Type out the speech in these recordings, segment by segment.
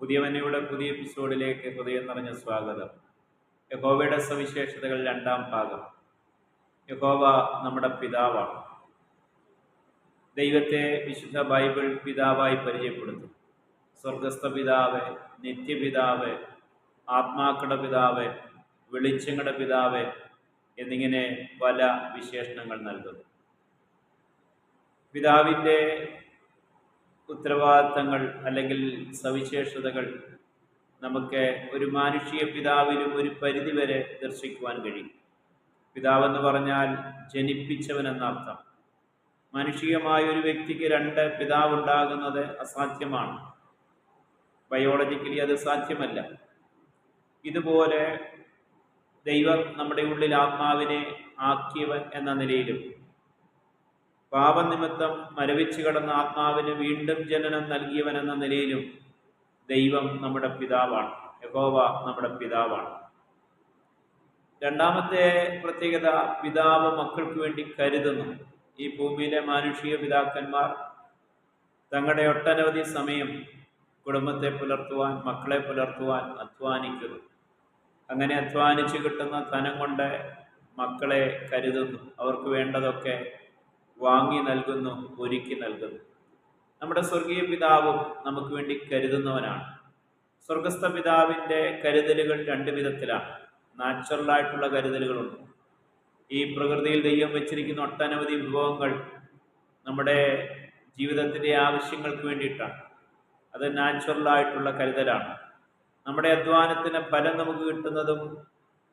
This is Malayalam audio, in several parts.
പുതിയവനയുടെ പുതിയ എപ്പിസോഡിലേക്ക് ഹൃദയം നിറഞ്ഞ സ്വാഗതം. യഹോവയുടെ സവിശേഷതകൾ രണ്ടാം ഭാഗം. യഹോവ നമ്മുടെ പിതാവാണ്. ദൈവത്തെ വിശുദ്ധ ബൈബിൾ പിതാവായി പരിചയപ്പെടുത്തും സ്വർഗസ്ഥ പിതാവ് നിത്യപിതാവ് ആത്മാക്കളുടെ പിതാവ് വെളിച്ചങ്ങളുടെ പിതാവ് എന്നിങ്ങനെ പല വിശേഷണങ്ങൾ നൽകുന്നു. പിതാവിന്റെ ഉത്തരവാദിത്തങ്ങൾ അല്ലെങ്കിൽ സവിശേഷതകൾ നമുക്ക് ഒരു മാനുഷിക പിതാവിലും ഒരു പരിധിവരെ ദർശിക്കുവാൻ കഴിയും. പിതാവെന്ന് പറഞ്ഞാൽ ജനിപ്പിച്ചവൻ എന്നർത്ഥം മാനുഷികമായ ഒരു വ്യക്തിക്ക് രണ്ട് പിതാവ് ഉണ്ടാകുന്നത് അസാധ്യമാണ്. ബയോളജിക്കലി അത് സാധ്യമല്ല. ഇതുപോലെ ദൈവം നമ്മുടെ ഉള്ളിൽ ആത്മാവിനെ ആക്കിയവൻ എന്ന നിലയിലും പാപനിമിത്തം മരവിച്ചു കിടന്ന ആത്മാവിന് വീണ്ടും ജനനം നൽകിയവനെന്ന നിലയിലും ദൈവം നമ്മുടെ പിതാവാണ്. യഹോവ നമ്മുടെ പിതാവാണ്. രണ്ടാമത്തെ പ്രത്യേകത പിതാവ് മക്കൾക്ക് വേണ്ടി കരുതുന്നു. ഈ ഭൂമിയിലെ മാനുഷിക പിതാക്കന്മാർ തങ്ങളുടെ ഒട്ടനവധി സമയം കുടുംബത്തെ പുലർത്തുവാൻ മക്കളെ പുലർത്തുവാൻ അധ്വാനിക്കുന്നു. അങ്ങനെ അധ്വാനിച്ചു കിട്ടുന്ന ധനം കൊണ്ട് മക്കളെ കരുതുന്നു. അവർക്ക് വേണ്ടതൊക്കെ വാങ്ങി നൽകുന്നു ഒരുക്കി നൽകുന്നു. നമ്മുടെ സ്വർഗീയ പിതാവും നമുക്ക് വേണ്ടി കരുതുന്നവനാണ്. സ്വർഗസ്ഥ പിതാവിന്റെ കരുതലുകൾ രണ്ട് വിധത്തിലാണ്. നാച്ചുറലായിട്ടുള്ള കരുതലുകളുണ്ട്. ഈ പ്രകൃതിയിൽ ദൈവം വെച്ചിരിക്കുന്ന ഒട്ടനവധി വിഭവങ്ങൾ നമ്മുടെ ജീവിതത്തിന്റെ ആവശ്യങ്ങൾക്ക് വേണ്ടിയിട്ടാണ്. അത് നാച്ചുറലായിട്ടുള്ള കരുതലാണ്. നമ്മുടെ അധ്വാനത്തിന് ഫലം നമുക്ക് കിട്ടുന്നതും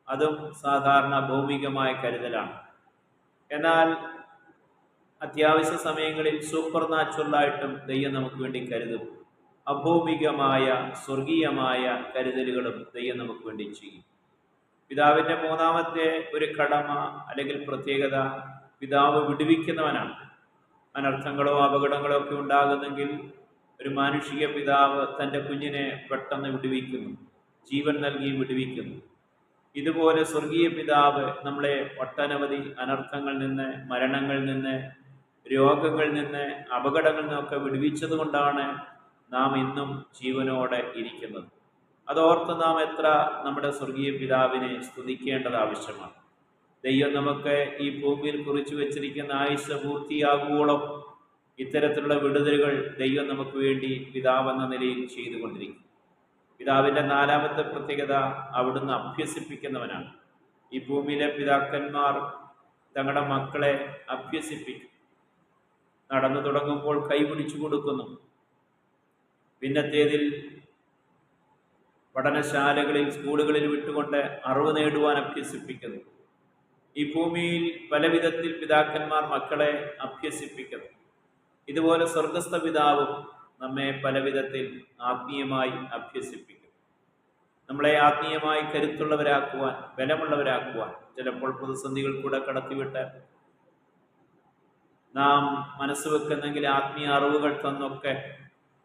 അതും സാധാരണ ഭൗമികമായ കരുതലാണ്. എന്നാൽ അത്യാവശ്യ സമയങ്ങളിൽ സൂപ്പർ നാച്ചുറലായിട്ടും ദൈവം നമുക്ക് വേണ്ടി കരുതും. അഭൗമികമായ സ്വർഗീയമായ കരുതലുകളും ദൈവം നമുക്ക് വേണ്ടി ചെയ്യും. പിതാവിന്റെ മൂന്നാമത്തെ ഒരു കടമ അല്ലെങ്കിൽ പ്രത്യേകത പിതാവ് വിടുവിക്കുന്നവനാണ്. അനർത്ഥങ്ങളോ അപകടങ്ങളോ ഒക്കെ ഉണ്ടാകുന്നെങ്കിൽ ഒരു മാനുഷിക പിതാവ് തന്റെ കുഞ്ഞിനെ പെട്ടെന്ന് വിടുവിക്കുന്നു. ജീവൻ നൽകി വിടുവിക്കുന്നു. ഇതുപോലെ സ്വർഗീയ പിതാവ് നമ്മളെ ഒട്ടനവധി അനർത്ഥങ്ങളിൽ നിന്ന് മരണങ്ങളിൽ നിന്ന് രോഗങ്ങളിൽ നിന്ന് അപകടങ്ങളിൽ നിന്നൊക്കെ വിടുവിച്ചതുകൊണ്ടാണ് നാം ഇന്നും ജീവനോടെ ഇരിക്കുന്നത്. അതോർത്ത് നാം എത്ര നമ്മുടെ സ്വർഗീയ പിതാവിനെ സ്തുതിക്കേണ്ടത് ആവശ്യമാണ്. ദൈവം നമുക്ക് ഈ ഭൂമിയിൽ കുറിച്ചു വച്ചിരിക്കുന്ന ആയുസ് പൂർത്തിയാകുവോളം ഇത്തരത്തിലുള്ള വിടുതലുകൾ ദൈവം നമുക്ക് വേണ്ടി പിതാവെന്ന നിലയിൽ ചെയ്തുകൊണ്ടിരിക്കും. പിതാവിന്റെ നാലാമത്തെ പ്രത്യേകത അവിടുന്ന് അഭ്യസിപ്പിക്കുന്നവനാണ്. ഈ ഭൂമിയിലെ പിതാക്കന്മാർ തങ്ങളുടെ മക്കളെ അഭ്യസിപ്പിക്കും. നടന്നു തുടങ്ങുമ്പോൾ കൈപിടിച്ചു കൊടുക്കുന്നു. പിന്നത്തേതിൽ പഠനശാലകളിൽ സ്കൂളുകളിൽ വിട്ടുകൊണ്ട് അറിവ് നേടുവാൻ അഭ്യസിപ്പിക്കുന്നു. ഈ ഭൂമിയിൽ പല വിധത്തിൽ പിതാക്കന്മാർ മക്കളെ അഭ്യസിപ്പിക്കുന്നു. ഇതുപോലെ സ്വർഗസ്ഥ പിതാവും നമ്മെ പല വിധത്തിൽ ആത്മീയമായി അഭ്യസിപ്പിക്കുന്നു. നമ്മളെ ആത്മീയമായി കരുത്തുള്ളവരാക്കുവാൻ ബലമുള്ളവരാക്കുവാൻ ചിലപ്പോൾ പ്രതിസന്ധികൾ കൂടെ കടത്തിവിട്ട് നാം മനസ്സ് വെക്കുന്നെങ്കിൽ ആത്മീയ അറിവുകൾ തന്നൊക്കെ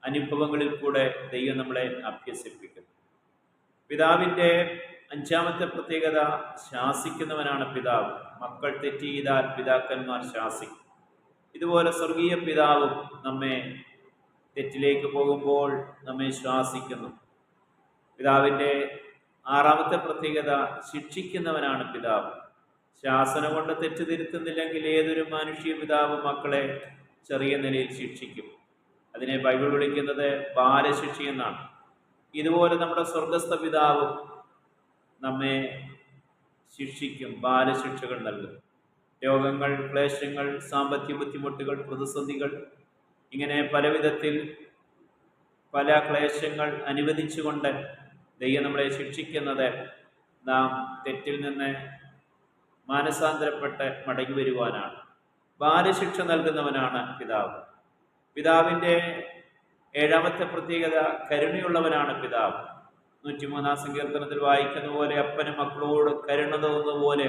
അനുഭവങ്ങളിൽ കൂടെ ദൈവം നമ്മളെ അഭ്യസിപ്പിക്കുന്നു. പിതാവിന്റെ അഞ്ചാമത്തെ പ്രത്യേകത ശാസിക്കുന്നവനാണ് പിതാവ്. മക്കൾ തെറ്റ് ചെയ്താൽ പിതാക്കന്മാർ ശാസിക്കും. ഇതുപോലെ സ്വർഗീയ പിതാവും നമ്മെ തെറ്റിലേക്ക് പോകുമ്പോൾ നമ്മെ ശ്വാസിക്കുന്നു പിതാവിന്റെ ആറാമത്തെ പ്രത്യേകത ശിക്ഷിക്കുന്നവനാണ് പിതാവ്. ശാസനം കൊണ്ട് തെറ്റുതിരുത്തുന്നില്ലെങ്കിൽ ഏതൊരു മനുഷ്യ പിതാവ് മക്കളെ ചെറിയ നിലയിൽ ശിക്ഷിക്കും. അതിനെ ബൈബിൾ വിളിക്കുന്നത് ബാലശിക്ഷി എന്നാണ്. ഇതുപോലെ നമ്മുടെ സ്വർഗസ്ഥ പിതാവും നമ്മെ ശിക്ഷിക്കും ബാലശിക്ഷകൾ നൽകും. രോഗങ്ങൾ ക്ലേശങ്ങൾ സാമ്പത്തിക ബുദ്ധിമുട്ടുകൾ പ്രതിസന്ധികൾ ഇങ്ങനെ പല വിധത്തിൽ പല ക്ലേശങ്ങൾ അനുവദിച്ചുകൊണ്ട് ദൈവം നമ്മളെ ശിക്ഷിക്കുന്നത് നാം തെറ്റിൽ നിന്ന് മാനസാന്തരപ്പെട്ട് മടങ്ങി വരുവാനാണ്. ബാലശിക്ഷ നൽകുന്നവനാണ് പിതാവ്. പിതാവിന്റെ ഏഴാമത്തെ പ്രത്യേകത കരുണയുള്ളവനാണ് പിതാവ്. നൂറ്റിമൂന്നാം സങ്കീർത്തനത്തിൽ വായിക്കുന്ന പോലെ അപ്പനും മക്കളോട് കരുണ തോന്നുന്ന പോലെ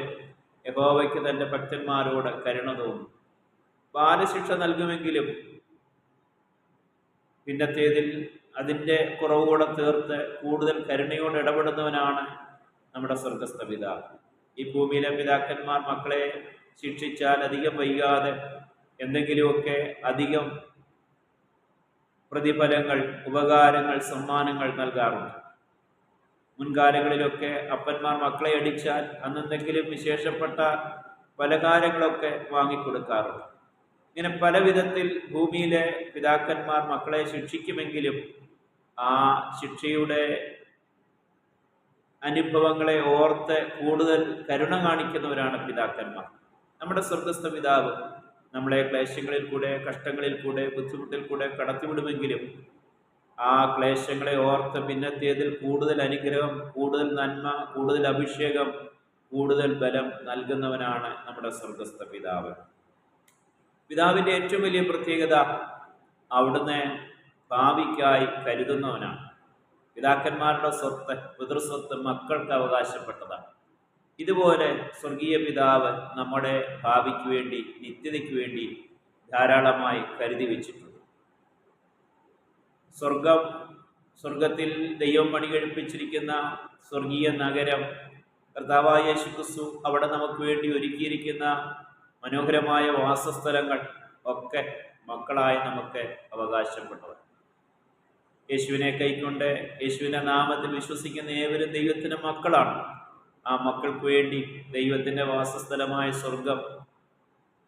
യഹോവയ്ക്ക് തന്റെ ഭക്തന്മാരോട് കരുണ തോന്നും. ബാലശിക്ഷ നൽകുമെങ്കിലും പിന്നത്തേതിൽ അതിന്റെ കുറവുകൂടെ തീർത്ത് കൂടുതൽ കരുണയോട് ഇടപെടുന്നവനാണ് നമ്മുടെ സ്വർഗസ്ഥ പിതാവ്. ഈ ഭൂമിയിലെ പിതാക്കന്മാർ മക്കളെ ശിക്ഷിച്ചാൽ അധികം വൈകാതെ എന്തെങ്കിലുമൊക്കെ അധികം പ്രതിഫലങ്ങൾ ഉപകാരങ്ങൾ സമ്മാനങ്ങൾ നൽകാറുണ്ട്. മുൻകാലങ്ങളിലൊക്കെ അപ്പന്മാർ മക്കളെ അടിച്ചാൽ അന്നെന്തെങ്കിലും വിശേഷപ്പെട്ട പലകാരങ്ങളൊക്കെ വാങ്ങിക്കൊടുക്കാറുണ്ട്. ഇങ്ങനെ പല വിധത്തിൽ ഭൂമിയിലെ പിതാക്കന്മാർ മക്കളെ ശിക്ഷിക്കുമെങ്കിലും ആ ശിക്ഷയുടെ അനുഭവങ്ങളെ ഓർത്ത് കൂടുതൽ കരുണ കാണിക്കുന്നവരാണ് പിതാക്കന്മാർ. നമ്മുടെ സ്വർഗസ്ഥ പിതാവ് നമ്മളെ ക്ലേശങ്ങളിൽ കൂടെ കഷ്ടങ്ങളിൽ കൂടെ ബുദ്ധിമുട്ടിൽ കൂടെ കടത്തിവിടുമെങ്കിലും ആ ക്ലേശങ്ങളെ ഓർത്ത് പിന്നത്തേതിൽ കൂടുതൽ അനുഗ്രഹം കൂടുതൽ നന്മ കൂടുതൽ അഭിഷേകം കൂടുതൽ ബലം നൽകുന്നവനാണ് നമ്മുടെ സ്വർഗസ്ഥ പിതാവ്. പിതാവിന്റെ ഏറ്റവും വലിയ പ്രത്യേകത അവിടുന്ന് ഭാവിക്കായി കരുതുന്നവനാണ്. പിതാക്കന്മാരുടെ സ്വത്ത് പിതൃസ്വത്ത് മക്കൾക്ക് അവകാശപ്പെട്ടതാണ്. ഇതുപോലെ സ്വർഗീയ പിതാവ് നമ്മുടെ ഭാവിക്ക് വേണ്ടി നിത്യതയ്ക്ക് വേണ്ടി ധാരാളമായി കരുതി വെച്ചിട്ടുണ്ട്. സ്വർഗം സ്വർഗത്തിൽ ദൈവം പണി കഴിപ്പിച്ചിരിക്കുന്ന സ്വർഗീയ നഗരം കർത്താവായ യേശുക്രിസ്തു അവിടെ നമുക്ക് വേണ്ടി ഒരുക്കിയിരിക്കുന്ന മനോഹരമായ വാസസ്ഥലങ്ങൾ ഒക്കെ മക്കളായി നമുക്ക് അവകാശപ്പെട്ടവർ. യേശുവിനെ കൈക്കൊണ്ട് യേശുവിന്റെ നാമത്തിൽ വിശ്വസിക്കുന്ന ഏവരും ദൈവത്തിന്റെ മക്കളാണ്. ആ മക്കൾക്ക് വേണ്ടി ദൈവത്തിന്റെ വാസസ്ഥലമായ സ്വർഗം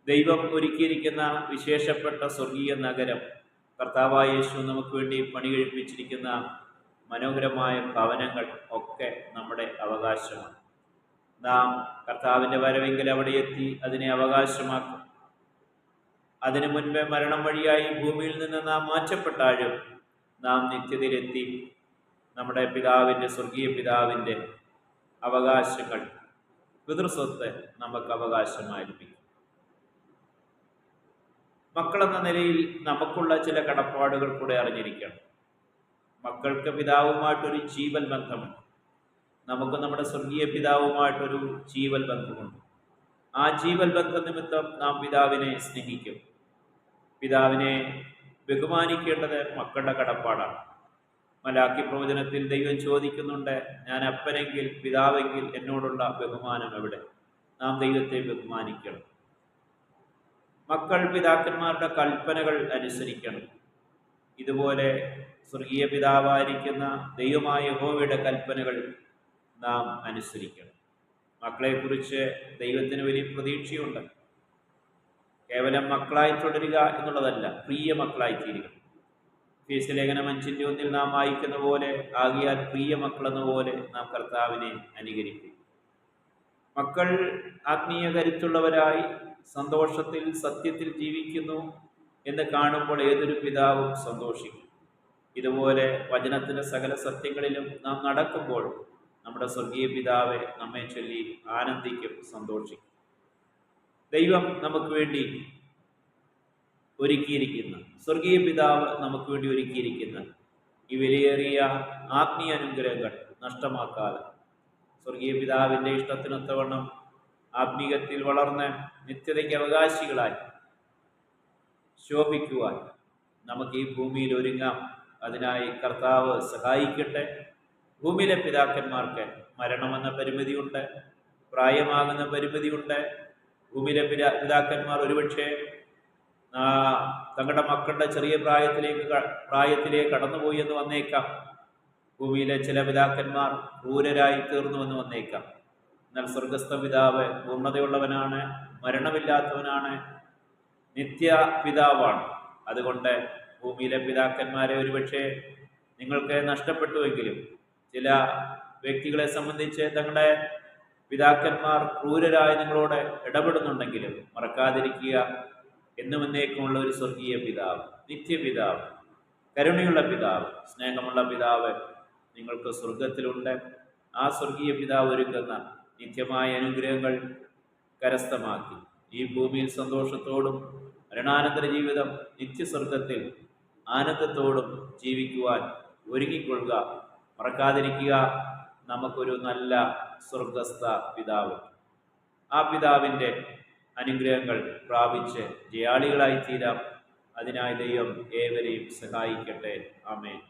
ദൈവം ഒരുക്കിയിരിക്കുന്ന വിശേഷപ്പെട്ട സ്വർഗീയ നഗരം കർത്താവായ യേശു നമുക്ക് വേണ്ടി പണി കഴിപ്പിച്ചിരിക്കുന്ന മനോഹരമായ ഭവനങ്ങൾ ഒക്കെ നമ്മുടെ അവകാശമാണ്. നാം കർത്താവിന്റെ വരവെങ്കിൽ അവിടെ എത്തി അതിനെ അവകാശമാക്കും. അതിനു മുൻപേ മരണം വഴിയായി ഭൂമിയിൽ നിന്ന് നാം മാറ്റപ്പെട്ടാലും നാം നിത്യതയിലെത്തി നമ്മുടെ പിതാവിന്റെ സ്വർഗീയ പിതാവിന്റെ അവകാശങ്ങൾ പിതൃസ്വത്ത് നമുക്ക് അവകാശമായിരിക്കും. മക്കളെന്ന നിലയിൽ നമുക്കുള്ള ചില കടപ്പാടുകൾ കൂടെ അറിഞ്ഞിരിക്കണം. മക്കൾക്ക് പിതാവുമായിട്ടൊരു ജീവൽ ബന്ധമുണ്ട്. നമുക്ക് നമ്മുടെ സ്വർഗീയ പിതാവുമായിട്ടൊരു ജീവൽ ബന്ധമുണ്ട്. ആ ജീവൽ ബന്ധ നിമിത്തം നാം പിതാവിനെ സ്നേഹിക്കും. പിതാവിനെ ബഹുമാനിക്കേണ്ടത് മക്കളുടെ കടപ്പാടാണ്. മലാക്കി പ്രവചനത്തിൽ ദൈവം ചോദിക്കുന്നുണ്ട് ഞാൻ അപ്പനെങ്കിൽ പിതാവെങ്കിൽ എന്നോടുള്ള ബഹുമാനം എവിടെ? നാം ദൈവത്തെ ബഹുമാനിക്കണം. മക്കൾ പിതാക്കന്മാരുടെ കൽപ്പനകൾ അനുസരിക്കണം. ഇതുപോലെ സ്വർഗീയ പിതാവായിരിക്കുന്ന ദൈവമായ യഹോവയുടെ കൽപ്പനകൾ നാം അനുസരിക്കണം. മക്കളെക്കുറിച്ച് ദൈവത്തിന് വലിയ പ്രതീക്ഷയുണ്ട്. കേവലം മക്കളായി തുടരുക എന്നുള്ളതല്ല പ്രിയ മക്കളായി തീരുക. ഫീസ് ലേഖനം അഞ്ചിന്റെ ഒന്നിൽ നാം വായിക്കുന്ന പോലെ ആകിയാൽ പ്രിയ മക്കളെന്ന പോലെ നാം കർത്താവിനെ അനുകരിക്കും. മക്കൾ ആത്മീയ കരുത്തുള്ളവരായി സന്തോഷത്തിൽ സത്യത്തിൽ ജീവിക്കുന്നു എന്ന് കാണുമ്പോൾ ഏതൊരു പിതാവും സന്തോഷിക്കും. ഇതുപോലെ വചനത്തിന്റെ സകല സത്യങ്ങളിലും നാം നടക്കുമ്പോൾ നമ്മുടെ സ്വർഗീയ പിതാവെ നമ്മെ ചൊല്ലി ആനന്ദിക്കും സന്തോഷിക്കും. ദൈവം നമുക്ക് വേണ്ടി ഒരുക്കിയിരിക്കുന്ന. സ്വർഗീയ പിതാവ് നമുക്ക് വേണ്ടി ഒരുക്കിയിരിക്കുന്ന. ഈ വിലയേറിയ ആത്മീയ അനുഗ്രഹങ്ങൾ നഷ്ടമാക്കാതെ. സ്വർഗീയ പിതാവിന്റെ ഇഷ്ടത്തിനൊത്തവണ്ണം ആത്മീയത്തിൽ വളർന്ന് നിത്യതയ്ക്ക് അവകാശികളായി ശോഭിക്കുവാൻ നമുക്ക് ഈ ഭൂമിയിൽ ഒരുങ്ങാം. അതിനായി കർത്താവ് സഹായിക്കട്ടെ. ഭൂമിയിലെ പിതാക്കന്മാർക്ക് മരണമെന്ന പരിമിതിയുണ്ട്. പ്രായമാകുന്ന പരിമിതിയുണ്ട്. ഭൂമിയിലെ പിതാ പിതാക്കന്മാർ ഒരുപക്ഷെ തങ്ങളുടെ മക്കളുടെ ചെറിയ പ്രായത്തിലേക്ക് പ്രായത്തിലേക്ക് കടന്നുപോയി എന്ന് വന്നേക്കാം. ഭൂമിയിലെ ചില പിതാക്കന്മാർ ക്രൂരരായി തീർന്നുവെന്ന് വന്നേക്കാം. എന്നാൽ സ്വർഗസ്ഥ പിതാവ് പൂർണതയുള്ളവനാണ് മരണമില്ലാത്തവനാണ് നിത്യ പിതാവാണ് അതുകൊണ്ട് ഭൂമിയിലെ പിതാക്കന്മാരെ ഒരുപക്ഷെ നിങ്ങൾക്ക് നഷ്ടപ്പെട്ടുവെങ്കിലും ചില വ്യക്തികളെ സംബന്ധിച്ച് തങ്ങളുടെ പിതാക്കന്മാർ ക്രൂരരായി നിങ്ങളോട് ഇടപെടുന്നുണ്ടെങ്കിലും മറക്കാതിരിക്കുക എന്നും എന്നേക്കുമുള്ള ഒരു സ്വർഗീയ പിതാവ് നിത്യപിതാവ് കരുണയുള്ള പിതാവ് സ്നേഹമുള്ള പിതാവ് നിങ്ങൾക്ക് സ്വർഗത്തിലുണ്ട് ആ സ്വർഗീയ പിതാവ് ഒരുക്കുന്ന നിത്യമായ അനുഗ്രഹങ്ങൾ കരസ്ഥമാക്കി. ഈ ഭൂമിയിൽ സന്തോഷത്തോടും മരണാനന്തര ജീവിതം നിത്യസ്വർഗത്തിൽ ആനന്ദത്തോടും ജീവിക്കുവാൻ ഒരുങ്ങിക്കൊള്ളുക. മറക്കാതിരിക്കുക. നമുക്കൊരു നല്ല സ്വർഗസ്ഥ പിതാവ്. ആ പിതാവിന്റെ അനുഗ്രഹങ്ങൾ പ്രാപിച്ച് ജയാളികളായി തീരാം അതിനായി ദൈവം ഏവരെയും സഹായിക്കട്ടെ. ആമേൻ.